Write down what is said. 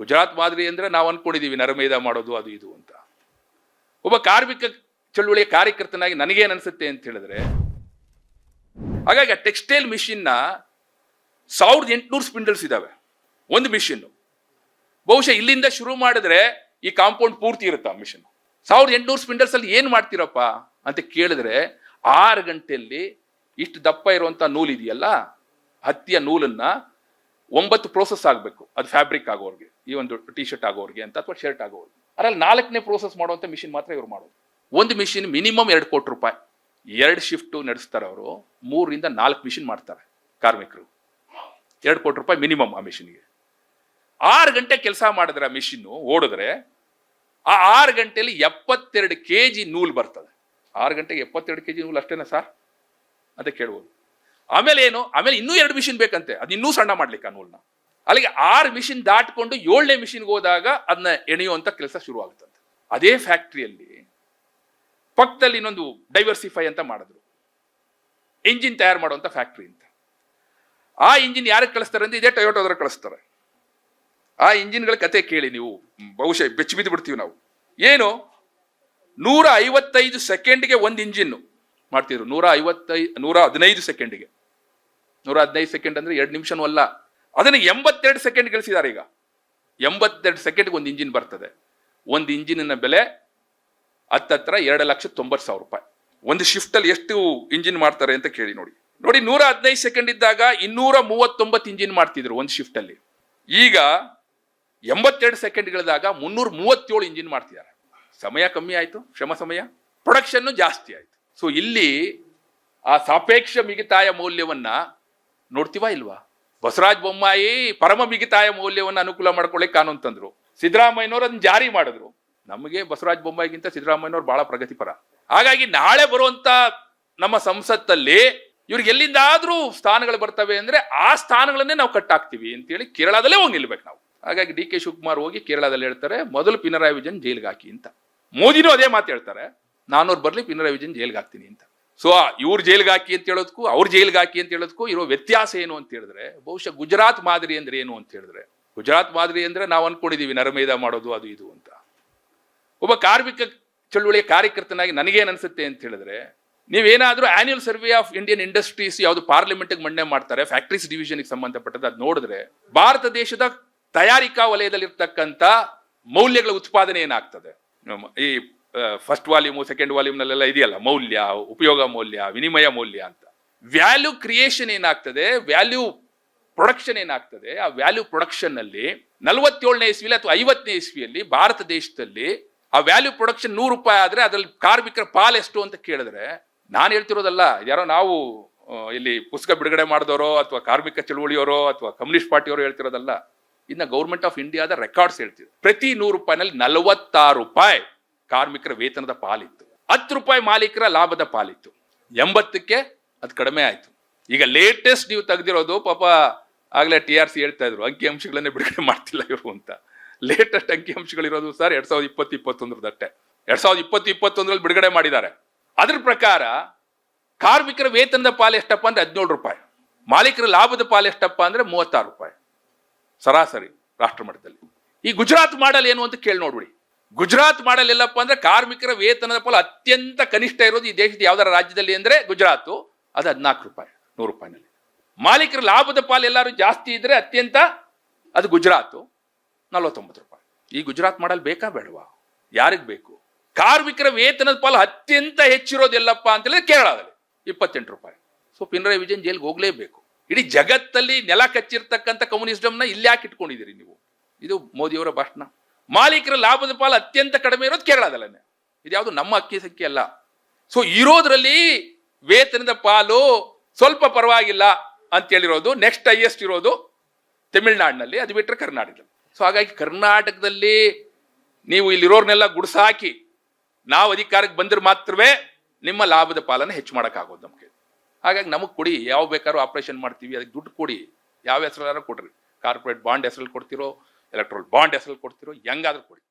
ಗುಜರಾತ್ ಮಾದರಿ ಅಂದರೆ ನಾವು ಅಂದ್ಕೊಂಡಿದ್ದೀವಿ ನರಮೇಧ ಮಾಡೋದು, ಅದು ಇದು ಅಂತ. ಒಬ್ಬ ಕಾರ್ಮಿಕ ಚಳುವಳಿಯ ಕಾರ್ಯಕರ್ತನಾಗಿ ನನಗೇನು ಅನಿಸುತ್ತೆ ಅಂತ ಹೇಳಿದ್ರೆ, ಹಾಗಾಗಿ ಆ ಟೆಕ್ಸ್ಟೈಲ್ ಮಿಷಿನ್ನ ಸಾವಿರದ ಎಂಟುನೂರು ಸ್ಪಿಂಡಲ್ಸ್ ಇದ್ದಾವೆ ಒಂದು ಮಿಷಿನ್ನು. ಬಹುಶಃ ಇಲ್ಲಿಂದ ಶುರು ಮಾಡಿದ್ರೆ ಈ ಕಾಂಪೌಂಡ್ ಪೂರ್ತಿ ಇರುತ್ತೆ ಆ ಮಿಷಿನ್ ಸಾವಿರದ ಎಂಟುನೂರು ಸ್ಪಿಂಡಲ್ಸ್ ಅಲ್ಲಿ ಏನ್ ಮಾಡ್ತೀರಪ್ಪ ಅಂತ ಕೇಳಿದ್ರೆ, ಆರು ಗಂಟೆಯಲ್ಲಿ ಇಷ್ಟು ದಪ್ಪ ಇರುವಂಥ ನೂಲಿದೆಯಲ್ಲ ಹತ್ತಿಯ ನೂಲನ್ನ ಒಂಬತ್ತು ಪ್ರೋಸೆಸ್ ಆಗಬೇಕು. ಅದು ಫ್ಯಾಬ್ರಿಕ್ ಆಗೋರ್ಗೆ, ಈ ಒಂದು ಟಿ ಶರ್ಟ್ ಆಗೋರ್ಗೆ ಅಂತ ಅಥವಾ ಶರ್ಟ್ ಆಗೋರ್ಗೆ. ಅದರಲ್ಲಿ ನಾಲ್ಕನೇ ಪ್ರೋಸೆಸ್ ಮಾಡುವಂಥ ಮಿಷಿನ್ ಮಾತ್ರ ಇವ್ರು ಮಾಡೋದು. ಒಂದು ಮಿಷಿನ್ ಮಿನಿಮಮ್ ಎರಡು ಕೋಟಿ ರೂಪಾಯಿ. ಎರಡು ಶಿಫ್ಟು ನಡೆಸ್ತಾರೆ ಅವರು, ಮೂರರಿಂದ ನಾಲ್ಕು ಮಿಷಿನ್ ಮಾಡ್ತಾರೆ ಕಾರ್ಮಿಕರು. ಎರಡು ಕೋಟಿ ರೂಪಾಯಿ ಮಿನಿಮಮ್ ಆ ಮಿಷಿನ್ಗೆ ಆರು ಗಂಟೆ ಕೆಲಸ ಮಾಡಿದ್ರೆ ಆ ಮಿಷಿನ್ನು ಓಡಿದ್ರೆ, ಆ ಆರು ಗಂಟೆಯಲ್ಲಿ ಎಪ್ಪತ್ತೆರಡು ಕೆ ಜಿ ನೂಲು ಬರ್ತದೆ. ಆರು ಗಂಟೆಗೆ ಎಪ್ಪತ್ತೆರಡು ಕೆ ಜಿ ನೂಲು ಅಷ್ಟೇನಾ ಸರ್? ಅಂತ ಕೇಳ್ಬೋದು. ಆಮೇಲೆ ಏನು? ಆಮೇಲೆ ಇನ್ನೂ ಎರಡು ಮಿಷಿನ್ ಬೇಕಂತೆ. ಅದು ಇನ್ನೂ ಸಣ್ಣ ಮಾಡ್ಲಿಕ್ಕೆ ನೂಲ್ನ ಅಲ್ಲಿಗೆ ಆರು ಮಿಷಿನ್ ದಾಟ್ಕೊಂಡು ಏಳನೇ ಮಿಷಿನ್ಗೆ ಹೋದಾಗ ಅದನ್ನ ಎಣೆಯುವಂತ ಕೆಲಸ ಶುರು ಆಗುತ್ತಂತೆ ಅದೇ ಫ್ಯಾಕ್ಟ್ರಿಯಲ್ಲಿ ಪಕ್ಕದಲ್ಲಿ ಇನ್ನೊಂದು ಡೈವರ್ಸಿಫೈ ಅಂತ ಮಾಡಿದ್ರು. ಇಂಜಿನ್ ತಯಾರು ಮಾಡುವಂತ ಫ್ಯಾಕ್ಟ್ರಿ ಅಂತ. ಆ ಇಂಜಿನ್ ಯಾರಿಗೆ ಕಳಿಸ್ತಾರೆ ಅಂದ್ರೆ ಇದೇ ಟೊಯೋಟೋದ್ರ ಕಳಿಸ್ತಾರೆ. ಆ ಇಂಜಿನ್ಗಳ ಕತೆ ಕೇಳಿ ನೀವು. ಬಹುಶಃ ಬೆಚ್ಚಿ ಬಿದ್ದು ಬಿಡ್ತೀವಿ ನಾವು. ಏನು? ನೂರ ಐವತ್ತೈದು ಸೆಕೆಂಡ್ಗೆ ಒಂದು ಇಂಜಿನ್ ಮಾಡ್ತಿದ್ರು. ನೂರ ಐವತ್ತೈ ನೂರ ಹದಿನೈದು ಸೆಕೆಂಡ್ಗೆ ನೂರ ಹದಿನೈದು ಸೆಕೆಂಡ್ ಅಂದ್ರೆ ಎರಡು ನಿಮಿಷನೂ ಅಲ್ಲ. ಅದನ್ನ ಎಂಬತ್ತೆರಡು ಸೆಕೆಂಡ್ ಗಳಿಸಿದ್ದಾರೆ ಈಗ. ಎಂಬತ್ತೆರಡು ಸೆಕೆಂಡ್ಗೆ ಒಂದು ಇಂಜಿನ್ ಬರ್ತದೆ. ಒಂದು ಇಂಜಿನಿನ ಬೆಲೆ ಹತ್ತತ್ರ ಎರಡು ಲಕ್ಷ ತೊಂಬತ್ತು ಸಾವಿರ ರೂಪಾಯಿ. ಒಂದು ಶಿಫ್ಟ್ ಅಲ್ಲಿ ಎಷ್ಟು ಇಂಜಿನ್ ಮಾಡ್ತಾರೆ ಅಂತ ಕೇಳಿ ನೋಡಿ. ನೋಡಿ ನೂರ ಹದಿನೈದು ಸೆಕೆಂಡ್ ಇದ್ದಾಗ ಇನ್ನೂರ ಮೂವತ್ತೊಂಬತ್ತು ಇಂಜಿನ್ ಮಾಡ್ತಿದ್ರು ಒಂದು ಶಿಫ್ಟ್ ಅಲ್ಲಿ. ಈಗ ಎಂಬತ್ತೆರಡು ಸೆಕೆಂಡ್ಗಳಿದಾಗ ಮುನ್ನೂರ ಮೂವತ್ತೇಳು ಇಂಜಿನ್ ಮಾಡ್ತಿದ್ದಾರೆ. ಸಮಯ ಕಮ್ಮಿ ಆಯಿತು ಶ್ರಮ ಸಮಯ. ಪ್ರೊಡಕ್ಷನ್ನು ಜಾಸ್ತಿ ಆಯ್ತು. ಸೊ ಇಲ್ಲಿ ಆ ಸಾಪೇಕ್ಷ ಮಿಗಿತಾಯ ಮೌಲ್ಯವನ್ನ ನೋಡ್ತೀವಾ ಇಲ್ವಾ? ಬಸವರಾಜ ಬೊಮ್ಮಾಯಿ ಪರಮ ಮಿಗಿತಾಯ ಮೌಲ್ಯವನ್ನು ಅನುಕೂಲ ಮಾಡ್ಕೊಳ್ಳಿಕ್ಕೆ ಕಾನೂನು ತಂದ್ರು. ಸಿದ್ದರಾಮಯ್ಯನವರು ಅದನ್ನ ಜಾರಿ ಮಾಡಿದ್ರು. ನಮಗೆ ಬಸವರಾಜ ಬೊಮ್ಮಾಯಿಗಿಂತ ಸಿದ್ದರಾಮಯ್ಯನವರು ಬಹಳ ಪ್ರಗತಿಪರ. ಹಾಗಾಗಿ ನಾಳೆ ಬರುವಂತ ನಮ್ಮ ಸಂಸತ್ತಲ್ಲಿ ಇವ್ರಿಗೆ ಎಲ್ಲಿಂದಾದ್ರೂ ಸ್ಥಾನಗಳು ಬರ್ತವೆ ಅಂದ್ರೆ ಆ ಸ್ಥಾನಗಳನ್ನೇ ನಾವು ಕಟ್ಟಾಕ್ತಿವಿ ಅಂತೇಳಿ ಕೇರಳದಲ್ಲೇ ಹೋಗಿ ನಿಲ್ಬೇಕು ನಾವು. ಹಾಗಾಗಿ ಡಿ ಕೆ ಶಿವಕುಮಾರ್ ಹೋಗಿ ಕೇರಳದಲ್ಲಿ ಹೇಳ್ತಾರೆ, ಮೊದಲು ಪಿನರಾಯಿ ವಿಜಯನ್ ಜೈಲ್ಗೆ ಹಾಕಿ ಅಂತ. ಮೋದಿನೂ ಅದೇ ಮಾತು ಹೇಳ್ತಾರೆ, ನಾನೂರು ಬರಲಿ ಪಿನರಾಯಿ ವಿಜಯನ್ ಜೈಲ್ಗೆ ಹಾಕ್ತೀನಿ ಅಂತ. ಸೊ ಇವ್ರ ಜೈಲಿಗೆ ಹಾಕಿ ಅಂತ ಹೇಳೋದಕ್ಕೂ ಅವ್ರ ಜೈಲಿಗೆ ಹಾಕಿ ಅಂತ ಹೇಳೋದಕ್ಕೂ ಇರೋ ವ್ಯತ್ಯಾಸ ಏನು ಅಂತ ಹೇಳಿದ್ರೆ, ಬಹುಶಃ ಗುಜರಾತ್ ಮಾದರಿ ಅಂದ್ರೆ ಏನು ಅಂತ ಹೇಳಿದ್ರೆ, ಗುಜರಾತ್ ಮಾದರಿ ಅಂದ್ರೆ ನಾವು ಅನ್ಕೊಂಡಿದೀವಿ ನರಮೇಧ ಮಾಡೋದು, ಅದು ಇದು ಅಂತ. ಒಬ್ಬ ಕಾರ್ಮಿಕ ಚಳುವಳಿಯ ಕಾರ್ಯಕರ್ತನಾಗಿ ನನಗೇನು ಅನ್ಸುತ್ತೆ ಅಂತ ಹೇಳಿದ್ರೆ, ನೀವೇನಾದ್ರೂ annual survey of Indian industries ಯಾವುದು ಪಾರ್ಲಿಮೆಂಟ್ಗೆ ಮಂಡನೆ ಮಾಡ್ತಾರೆ ಫ್ಯಾಕ್ಟ್ರೀಸ್ ಡಿವಿಷನ್ಗೆ ಸಂಬಂಧಪಟ್ಟದ್ದು, ಅದು ನೋಡಿದ್ರೆ ಭಾರತ ದೇಶದ ತಯಾರಿಕಾ ವಲಯದಲ್ಲಿರ್ತಕ್ಕಂಥ ಮೌಲ್ಯಗಳ ಉತ್ಪಾದನೆ ಏನಾಗ್ತದೆ? ಈ ಫಸ್ಟ್ ವಾಲ್ಯೂಮು ಸೆಕೆಂಡ್ ವಾಲ್ಯೂಮ್ನಲ್ಲೆಲ್ಲ ಇದೆಯಲ್ಲ, ಮೌಲ್ಯ, ಉಪಯೋಗ ಮೌಲ್ಯ, ವಿನಿಮಯ ಮೌಲ್ಯ ಅಂತ. ವ್ಯಾಲ್ಯೂ ಕ್ರಿಯೇಷನ್ ಏನಾಗ್ತದೆ? ವ್ಯಾಲ್ಯೂ ಪ್ರೊಡಕ್ಷನ್ ಏನಾಗ್ತದೆ? ಆ ವ್ಯಾಲ್ಯೂ ಪ್ರೊಡಕ್ಷನ್ನಲ್ಲಿ ನಲವತ್ತೇಳನೇ ಇಸ್ವಿಯಲ್ಲಿ ಅಥವಾ ಐವತ್ತನೇ ಇಸ್ವಿಯಲ್ಲಿ ಭಾರತ ದೇಶದಲ್ಲಿ ಆ ವ್ಯಾಲ್ಯೂ ಪ್ರೊಡಕ್ಷನ್ ನೂರು ರೂಪಾಯಿ ಆದರೆ ಅದರಲ್ಲಿ ಕಾರ್ಮಿಕರ ಪಾಲ್ ಎಷ್ಟು ಅಂತ ಕೇಳಿದ್ರೆ, ನಾನು ಹೇಳ್ತಿರೋದಲ್ಲ ಯಾರೋ ನಾವು ಇಲ್ಲಿ ಪುಸ್ತಕ ಬಿಡುಗಡೆ ಮಾಡಿದವರೋ ಅಥವಾ ಕಾರ್ಮಿಕ ಚಳುವಳಿಯವರೋ ಅಥವಾ ಕಮ್ಯುನಿಸ್ಟ್ ಪಾರ್ಟಿಯವರು ಹೇಳ್ತಿರೋದಲ್ಲ, ಇನ್ನು ಗೌರ್ಮೆಂಟ್ ಆಫ್ ಇಂಡಿಯಾದ ರೆಕಾರ್ಡ್ಸ್ ಹೇಳ್ತಿದೆ. ಪ್ರತಿ ನೂರು ರೂಪಾಯಿನಲ್ಲಿ ನಲವತ್ತಾರು ರೂಪಾಯಿ. ಕಾರ್ಮಿಕರ ವೇತನದ ಪಾಲಿತ್ತು. ಹತ್ತು ರೂಪಾಯಿ ಮಾಲೀಕರ ಲಾಭದ ಪಾಲಿತ್ತು. ಎಂಬತ್ತಕ್ಕೆ ಅದು ಕಡಿಮೆ ಆಯಿತು. ಈಗ ಲೇಟೆಸ್ಟ್ ನೀವು ತೆಗೆದಿರೋದು ಪಾಪ ಆಗಲೇ ಟಿ ಆರ್ ಸಿ ಹೇಳ್ತಾ ಇದ್ರು. ಅಂಕಿಅಂಶಗಳನ್ನೇ ಬಿಡುಗಡೆ ಮಾಡ್ತಿಲ್ಲ ಇವರು ಅಂತ. ಲೇಟೆಸ್ಟ್ ಅಂಕಿಅಂಶಗಳಿರೋದು ಸರ್ ಎರಡ್ ಸಾವಿರದ ಇಪ್ಪತ್ತು ಇಪ್ಪತ್ತೊಂದರದಟ್ಟೆ ಎರಡ್ ಸಾವಿರದ ಇಪ್ಪತ್ತು ಇಪ್ಪತ್ತೊಂದರಲ್ಲಿ ಬಿಡುಗಡೆ ಮಾಡಿದ್ದಾರೆ. ಅದ್ರ ಪ್ರಕಾರ ಕಾರ್ಮಿಕರ ವೇತನದ ಪಾಲು ಎಷ್ಟಪ್ಪ ಅಂದ್ರೆ ಹದಿನೇಳು ರೂಪಾಯಿ. ಮಾಲೀಕರ ಲಾಭದ ಪಾಲು ಎಷ್ಟಪ್ಪ ಅಂದ್ರೆ ಮೂವತ್ತಾರು ರೂಪಾಯಿ. ಸರಾಸರಿ ರಾಷ್ಟ್ರ ಮಟ್ಟದಲ್ಲಿ ಈ ಗುಜರಾತ್ ಮಾಡಲ್ ಏನು ಅಂತ ಕೇಳಿ ನೋಡ್ಬಿಡಿ. ಗುಜರಾತ್ ಮಾಡಲ್ ಎಲ್ಲಪ್ಪ ಅಂದ್ರೆ ಕಾರ್ಮಿಕರ ವೇತನದ ಪಾಲು ಅತ್ಯಂತ ಕನಿಷ್ಠ ಇರೋದು ಈ ದೇಶದ ಯಾವ್ದಾರ ರಾಜ್ಯದಲ್ಲಿ ಅಂದ್ರೆ ಗುಜರಾತ್. ಅದು ಹದಿನಾಲ್ಕು ರೂಪಾಯಿ, ನೂರು ರೂಪಾಯಿನಲ್ಲಿ. ಮಾಲೀಕರ ಲಾಭದ ಪಾಲು ಎಲ್ಲರೂ ಜಾಸ್ತಿ ಇದ್ರೆ ಅತ್ಯಂತ ಅದು ಗುಜರಾತ್, ನಲವತ್ತೊಂಬತ್ತು ರೂಪಾಯಿ. ಈ ಗುಜರಾತ್ ಮಾಡಲ್ ಬೇಕಾ ಬೇಡವಾ? ಯಾರಿಗೆ ಬೇಕು? ಕಾರ್ಮಿಕರ ವೇತನದ ಪಾಲು ಅತ್ಯಂತ ಹೆಚ್ಚಿರೋದು ಎಲ್ಲಪ್ಪ ಅಂತ ಹೇಳಿದ್ರೆ ಕೇರಳದಲ್ಲಿ ಇಪ್ಪತ್ತೆಂಟು ರೂಪಾಯಿ. ಸೊ ಪಿನರಾಯಿ ವಿಜಯನ್ ಜೈಲ್ಗೆ ಹೋಗ್ಲೇಬೇಕು. ಇಡೀ ಜಗತ್ತಲ್ಲಿ ನೆಲ ಕಚ್ಚಿರ್ತಕ್ಕಂಥ ಕಮ್ಯುನಿಸ್ಟಮ್ನ ಇಲ್ಲಿ ಯಾಕೆ ಇಟ್ಕೊಂಡಿದ್ದೀರಿ ನೀವು? ಇದು ಮೋದಿಯವರ ಭಾಷಣ. ಮಾಲೀಕರ ಲಾಭದ ಪಾಲು ಅತ್ಯಂತ ಕಡಿಮೆ ಇರೋದು ಕೇರಳದಲ್ಲೇ ಇದ್ಯಾವುದು ನಮ್ಮ ಅಕ್ಕಿ ಸಂಖ್ಯೆ ಅಲ್ಲ. ಸೊ ಇರೋದ್ರಲ್ಲಿ ವೇತನದ ಪಾಲು ಸ್ವಲ್ಪ ಪರವಾಗಿಲ್ಲ ಅಂತ ಹೇಳಿರೋದು ನೆಕ್ಸ್ಟ್ ಹೈಯೆಸ್ಟ್ ಇರೋದು ತಮಿಳ್ನಾಡಿನಲ್ಲಿ, ಅದು ಬಿಟ್ಟರೆ ಕರ್ನಾಟಕದಲ್ಲಿ. ಸೊ ಹಾಗಾಗಿ ಕರ್ನಾಟಕದಲ್ಲಿ ನೀವು ಇಲ್ಲಿರೋರ್ನೆಲ್ಲ ಗುಡ್ಸಾಕಿ, ನಾವು ಅಧಿಕಾರಕ್ಕೆ ಬಂದ್ರೆ ಮಾತ್ರವೇ ನಿಮ್ಮ ಲಾಭದ ಪಾಲನ್ನು ಹೆಚ್ಚು ಮಾಡೋಕ್ಕಾಗೋದು ನಮಗೆ. ಹಾಗಾಗಿ ನಮಗೆ ಕೊಡಿ, ಯಾವ ಬೇಕಾದ್ರೂ ಆಪರೇಷನ್ ಮಾಡ್ತೀವಿ, ಅದಕ್ಕೆ ದುಡ್ಡು ಕೊಡಿ. ಯಾವ ಹೆಸರಾದ್ರೂ ಕೊಡ್ರಿ. ಕಾರ್ಪೊರೇಟ್ ಬಾಂಡ್ ಹೆಸರಲ್ಲಿ ಕೊಡ್ತಿರೋ ಎಲೆಕ್ಟ್ರೋಲ್ ಬಾಂಡ್ ಹೆಸರಲ್ಲಿ ಕೊಡ್ತಿರೋ ಹೆಂಗಾದ್ರೂ ಕೊಡಿ